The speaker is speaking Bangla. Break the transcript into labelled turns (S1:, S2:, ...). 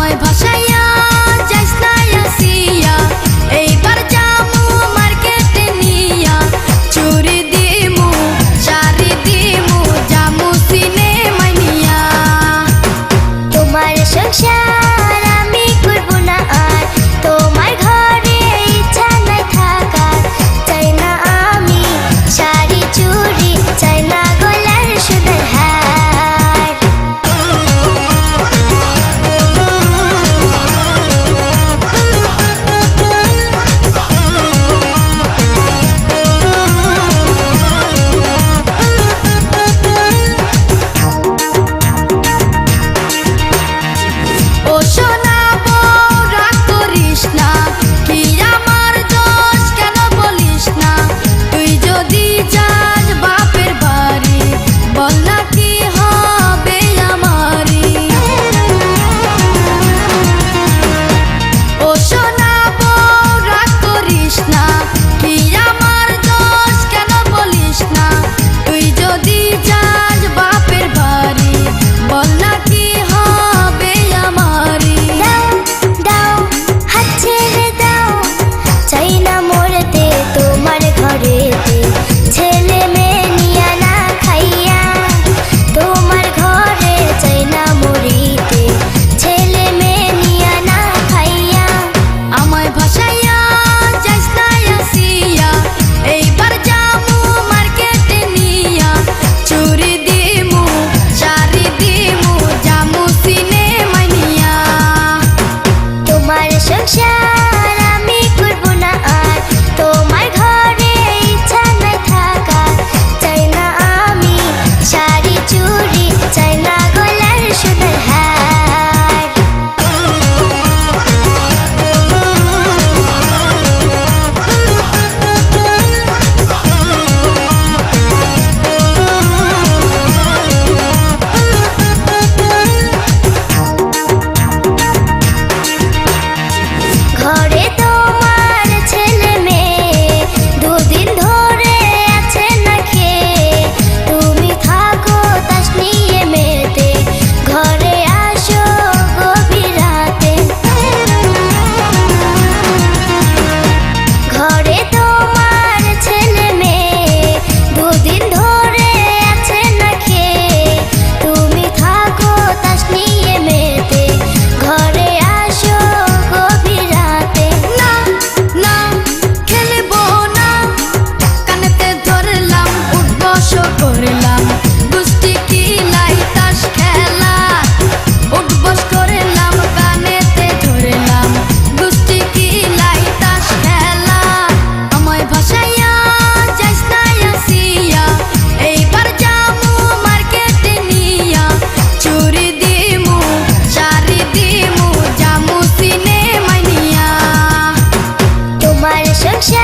S1: আমায় ভাসাইয়া, যাইস না আসিয়া এইবার যামু মার্কেটে নিয়া। চুরি দিমু, শাড়ি দিমু যামু সিনেমা নিয়া।
S2: তোমার সংসার 想象。